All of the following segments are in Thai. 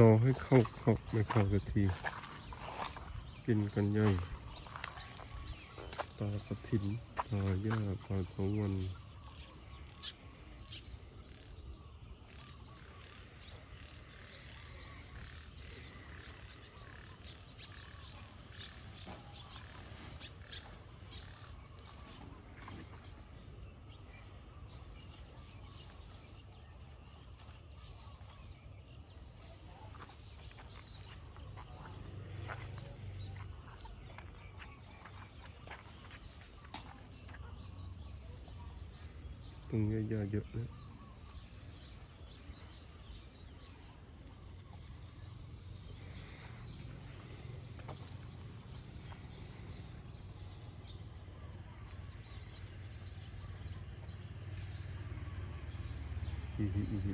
รอให้เข้าเข้าไม่เข้าสักที กินกันย่อยปลากระถินปลาหญ้าปลาทองวัน ตรงนี้หญ้าเยอะนะอือหือ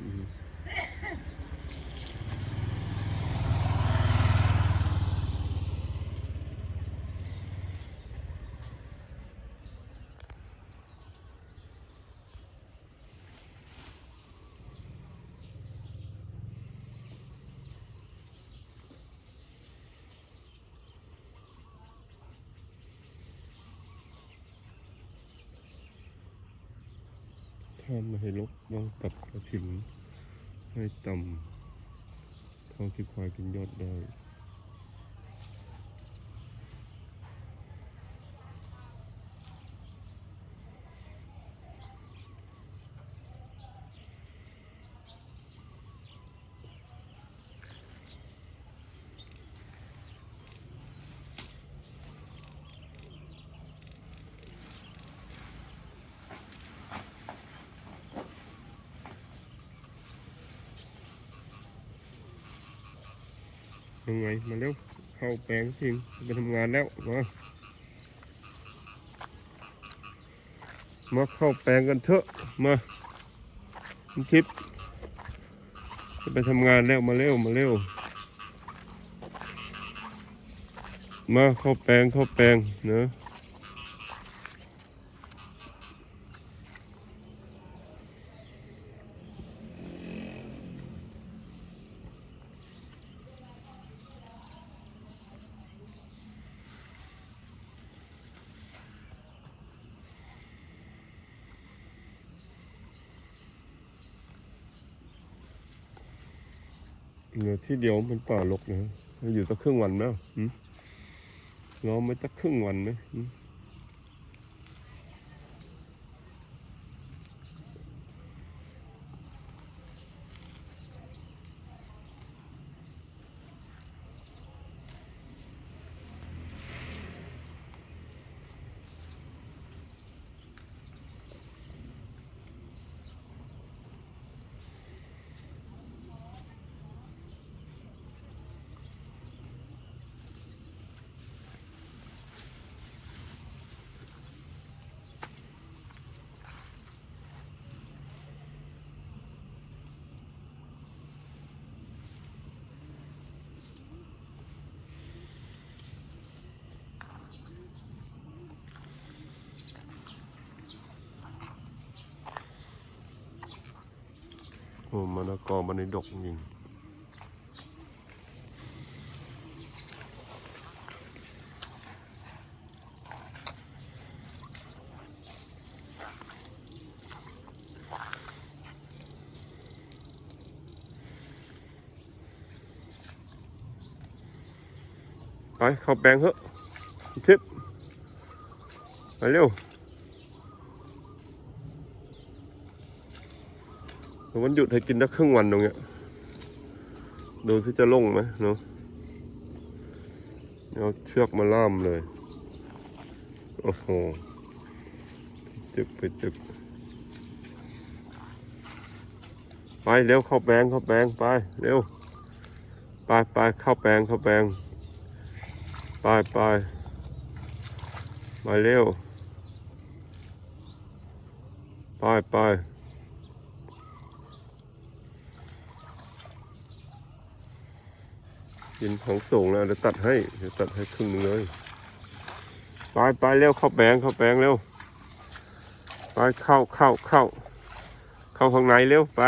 ข้ามาให้ลบต้องตัดกระถิ่นให้ต่ำเท่าที่ควายกินยอดได้ ยังไงมาเร็วเข้าแปลงทิ้งไปทำงานแล้วมามาเข้าแปลงกันเถอะมาทิปจะไปทำงานแล้วมาเร็วมาเร็วมาเข้าแปลงเข้าแปลงเนอะ เดียวมันป่าลกนะอยู่ตั้งครึ่งวันแล้วหืมรอไม่ตั้งครึ่งวันไหมหืม โอ้มะละกอมันในดกจริงไปเข้าแปลงเถอะทิพไปเร็ว วันหยุดให้กินได้ครึ่งวันตรงเนี้ยดูที่จะลงไหมเนาะเอาเชือกมาล่ามเลย โอ้โหจึกไปจึกไปเร็วเข้าแปลงเข้าแปลงไปเร็วไปไปเข้าแปลงเข้าแปลงไปไปไปเร็วไปไป กินของสูงแล้วเดี๋ยวตัดให้เดี๋ยวตัดให้ครึ่งหนึงเลยไปไปเร็วเข้าแปลงเข้าแปลงเร็วไปเข้าเข้าเข้า เข้าข้างในเร็วไป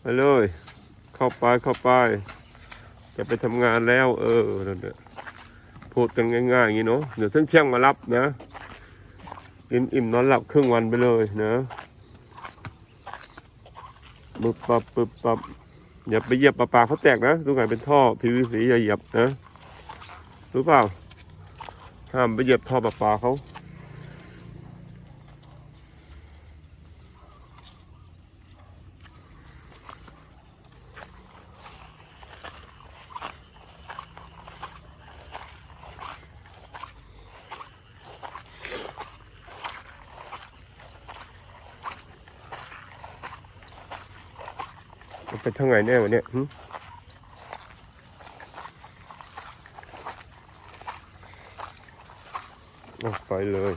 ไปเลย เข้าไปเข้าไป จะไปทำงานแล้ว เออนั่นแหละพูดกันง่ายๆอย่างนี้เนาะเดี๋ยวเที่ยงๆมารับนะกินอิ่มนอนหลับครึ่งวันไปเลยนะปึ๊บปับปึ๊บปับ อย่าไปเหยียบปลาปลาเขาแตกนะดูไงเป็นท่อ PVC อย่าเหยียบนะรู้เปล่าห้ามไปเหยียบท่อปลาปลาเขา ทางไหนแน่วะเนี่ยหึเอาไปเลย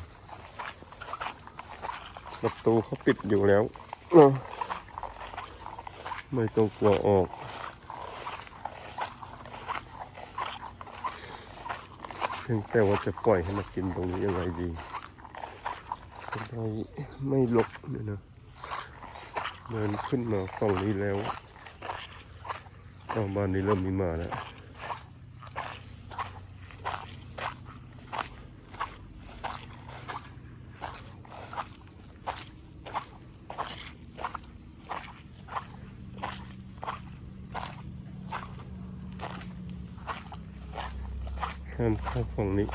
ประตูเขาปิดอยู่แล้วเอ้าไม่ต้องกลัวออกเพียงแต่ว่าจะปล่อยให้มากินตรงนี้ยังไงดีจะได้ไม่ลกเนี่ยนะเดินขึ้นมาฝั่งนี้แล้ว อ้าวบ้านนี้เริ่มมีหมาแล้วห้ามเข้าฝั่งนี้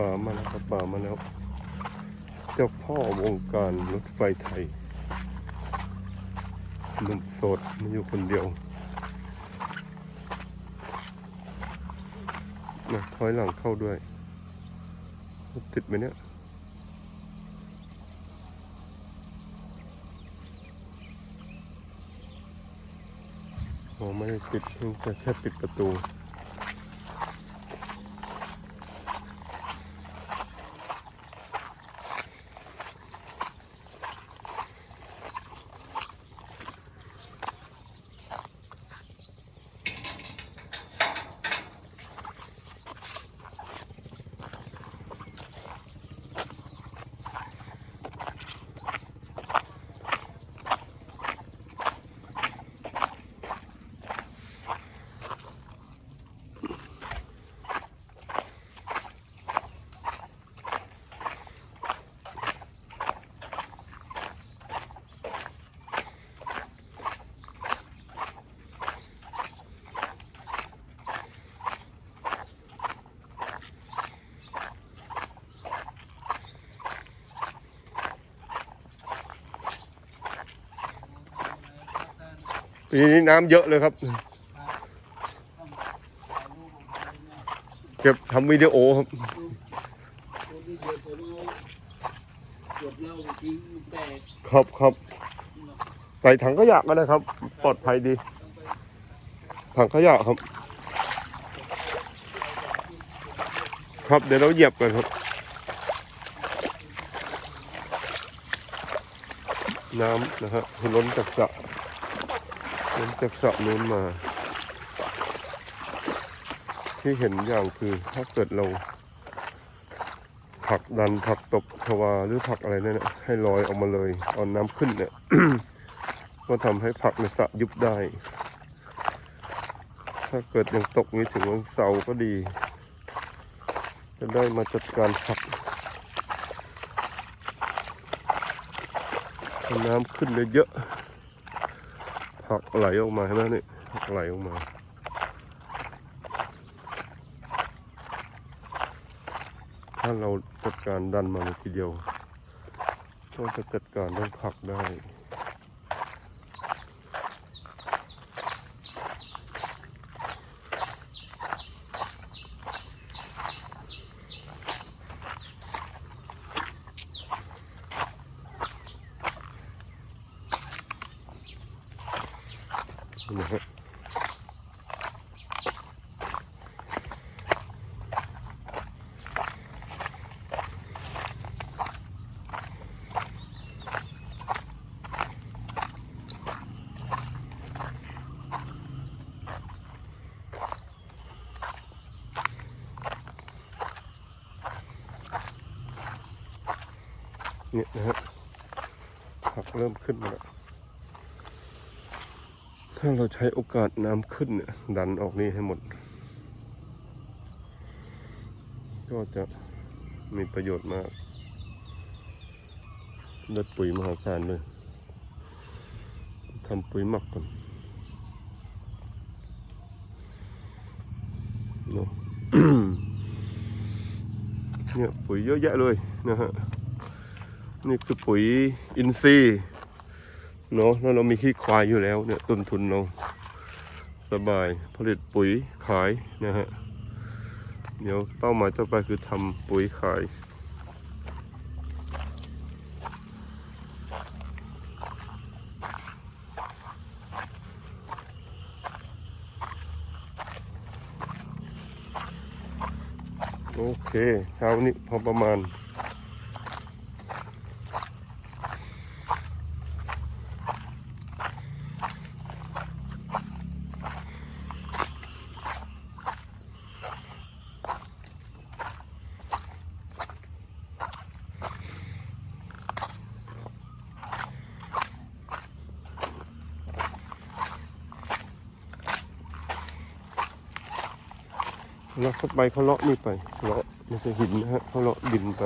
ป่ามาแล้วครับป่ามาแล้ว เจ้าพ่อวงการรถไฟไทยหนุ่มโสดมาอยู่คนเดียวนะถอยหลังเข้าด้วยรถติดไหมเนี่ยโอ้ไม่ได้ปิดเพียงแต่แค่ปิดประตู ปีนี้น้ำเยอะเลยครับเก็บทำวิดีโอครับครับครับใส่ถังขยะก็ได้ครับ ปลอดภัยดีต้องไปถังขยะครับ ครับเดี๋ยวเราเหยียบกันครับ น้ำนะฮะล้นจากสระ ล้นจากสระนู้นมา ที่เห็นอย่างคือถ้าเกิดเราผักดันผักตบชวาหรือผักอะไรเนี่ยให้ลอยออกมาเลยเอาน้ำขึ้นเนี่ยก็ทำให้ผักในสระยุบได้ ถ้าเกิดยังตกนี้ถึงวันเสาร์ก็ดี จะได้มาจัดการผักน้ำขึ้นเยอะๆ ผักไหลออกมาใช่ไหมนี่ผักไหลออกมาถ้าเราจัดการดันมาเลยทีเดียวก็จะจัดการเรื่องผักได้ นะฮะ เนี่ยนะฮะผักเริ่มขึ้นแล้วถ้าเราใช้โอกาสน้ำขึ้นเนี่ยดันออกนี่ให้หมด ก็จะมีประโยชน์มากได้ปุ๋ยมหาศาลเลยทำปุ๋ยหมักก่อนเนี่ยปุ๋ยเยอะแยะเลยนะฮะ นี่คือปุ๋ยอินทรีย์เนาะแล้วเรามีขี้ควายอยู่แล้วเนี่ยต้นทุนเราสบายผลิตปุ๋ยขายนะฮะเดี๋ยวเป้าหมายต่อไปคือทำปุ๋ยขายโอเคเช้านี้พอประมาณ แล้วเข้าไปเขาเลาะนี่ไปเลาะไม่ใช่หินนะฮะเขาเลาะดินไป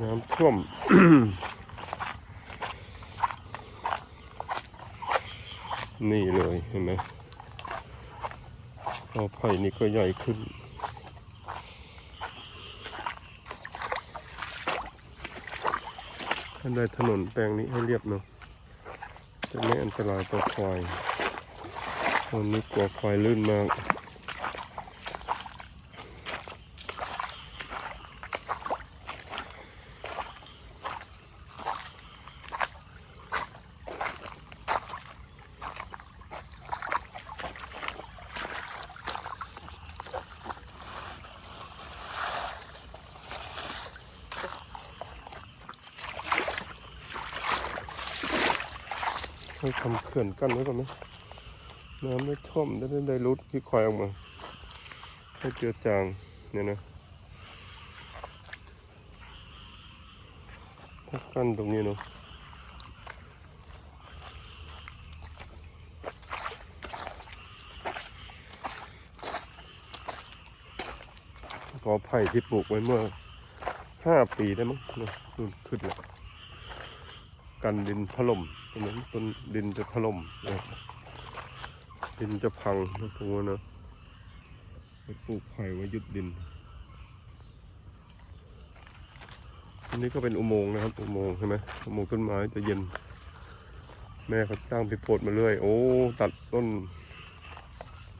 น้ำท่วมนี่เลยเห็นไหมพอไผ่นี่ก็ใหญ่ขึ้นท่านได้ถนนแปลงนี้ให้เรียบเนาะ จะไม่อันตรายต่อควายตอนนี้กลัวควายลื่นมาก ให้ทำเขื่อนกั้นไว้ก่อนไหมน้ำไม่ท่วมได้ได้ได้รุดที่ควายออกมาให้เจือจางเนี่ยนะถ้ากั้นตรงนี้เนาะกอไผ่ที่ปลูกไว้เมื่อห้าปีได้มั้งนะนู่นขึ้นแล้วกันดินถล่ม ตรงนั้นต้นดินจะถล่มนะดินจะพังนะตรงนั้นนะไปปลูกไผ่ไว้ยึดดินอันนี้ก็เป็นอุโมงค์นะครับ อุโมงค์ใช่ไหมอุโมงค์ต้นไม้จะเย็น แม่เขาตั้งพิโพดมาเรื่อย โอ้ตัดต้น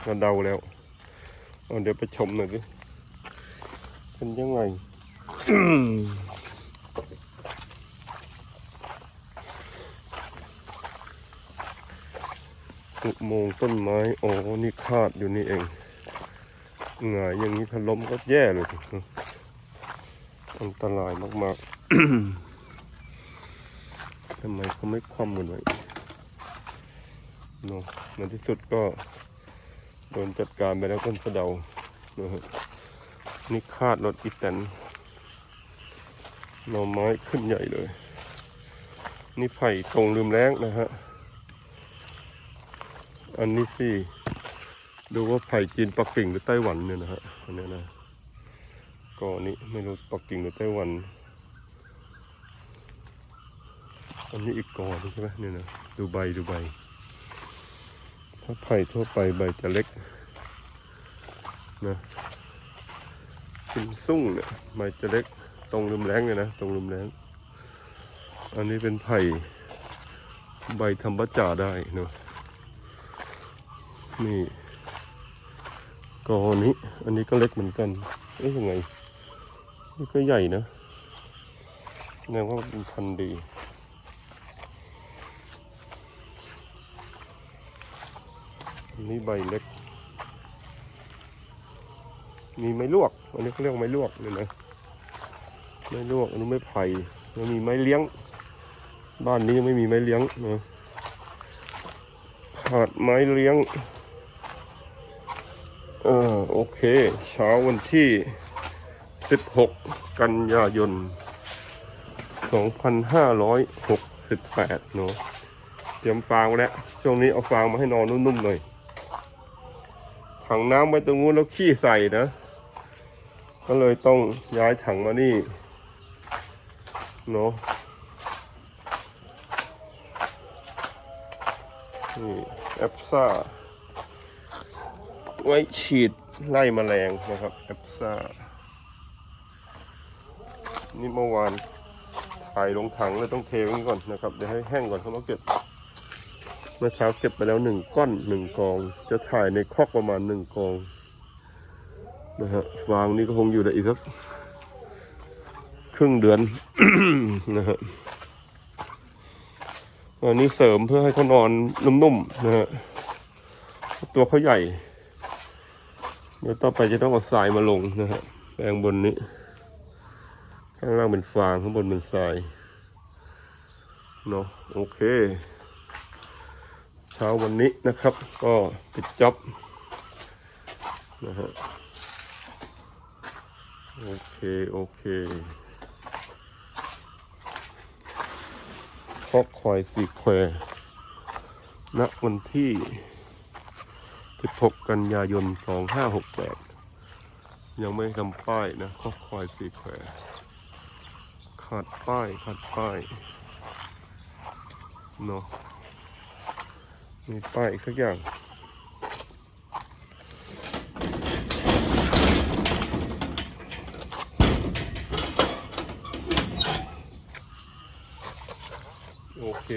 กระเดาแล้วเอเดี๋ยวไปชมหน่อยดิเป็นยังไง อุโมงต้นไม้โอ๋อนี่คาดอยู่นี่เองหงายอย่างนี้ถ้าล้มก็แย่เลยอันตรายมากๆทำไมเขาไม่คว่ำกันไว้เนาะในที่สุดก็โดนจัดการไปแล้วต้นสะเดานะฮะนี่คาดรถอีแตนหน่อไม้ขึ้นใหญ่เลย นี่ไผ่ตรงลืมแรงนะฮะ อันนี้สิดูว่าไผ่จีนปักกิ่งหรือไต้หวันเนี่ยนะฮะอันเนี้ยนะก็อันนี้ไม่รู้ปักกิ่งหรือไต้หวัน อันนี้อีกก่อนใช่ไหมเนี่ยนะดูใบดูใบ ถ้าไผ่ทั่วไปใบจะเล็กนะกินสุ่งเนี่ยใบจะเล็กตรงริมแรงเลยนะตรงริมแรงอันนี้เป็นไผ่ใบทำบัจจาได้เนาะ นี่กอนี้อันนี้ก็เล็กเหมือนกัน เอ๊ะยังไง นี่ก็ใหญ่นะแสดงว่าเป็นพันดี อันนี้ใบเล็ก มีไม้ลวก อันนี้เขาเรียกไม้ลวกเลยนะ ไม้ลวก อันนี้ไม้ไผ่แล้วมีไม้เลี้ยง บ้านนี้ยังไม่มีไม้เลี้ยงนะขาดไม้เลี้ยง ออโอเค เช้าวันที่ 16 กันยายน 2568 เนาะเตรียมฟางแล้ว ช่วงนี้เอาฟางมาให้นอนนุ่มๆหน่อย ถังน้ำไว้ตรงนู้นแล้วขี้ใส่นะ ก็เลยต้องย้ายถังมานี่เนาะนี่แอปซ่า ไว้ฉีดไล่แมลงนะครับแอปซ่านี่เมื่อวานถ่ายลงถังเลยต้องเทไว้ก่อนนะครับเดี๋ยวให้แห้งก่อนเขามาเก็บเมื่อเช้าเก็บไปแล้วหนึ่งก้อนหนึ่งกอง จะถ่ายในคอกประมาณหนึ่งกองนะฮะฟางนี่ก็คงอยู่ได้อีกสักครึ่งเดือนนะฮะอันนี้เสริมเพื่อให้เขานอนนุ่มๆนะฮะตัวเขาใหญ่ เดี๋ยวต่อไปจะต้องเอาทรายมาลงนะฮะแปลงบนนี้ ข้างล่างเป็นฟางข้างบนเป็นทรายเนาะโอเค เช้าวันนี้นะครับ ก็ปิดจ็อบนะฮะโอเค โอเคคอกควายสีแควณวันที่ 16 กันยายน 2568 ยังไม่ทำป้ายนะคอควายสีแควขาดป้ายขาดป้ายเนาะมีป้ายสักอย่างโอเค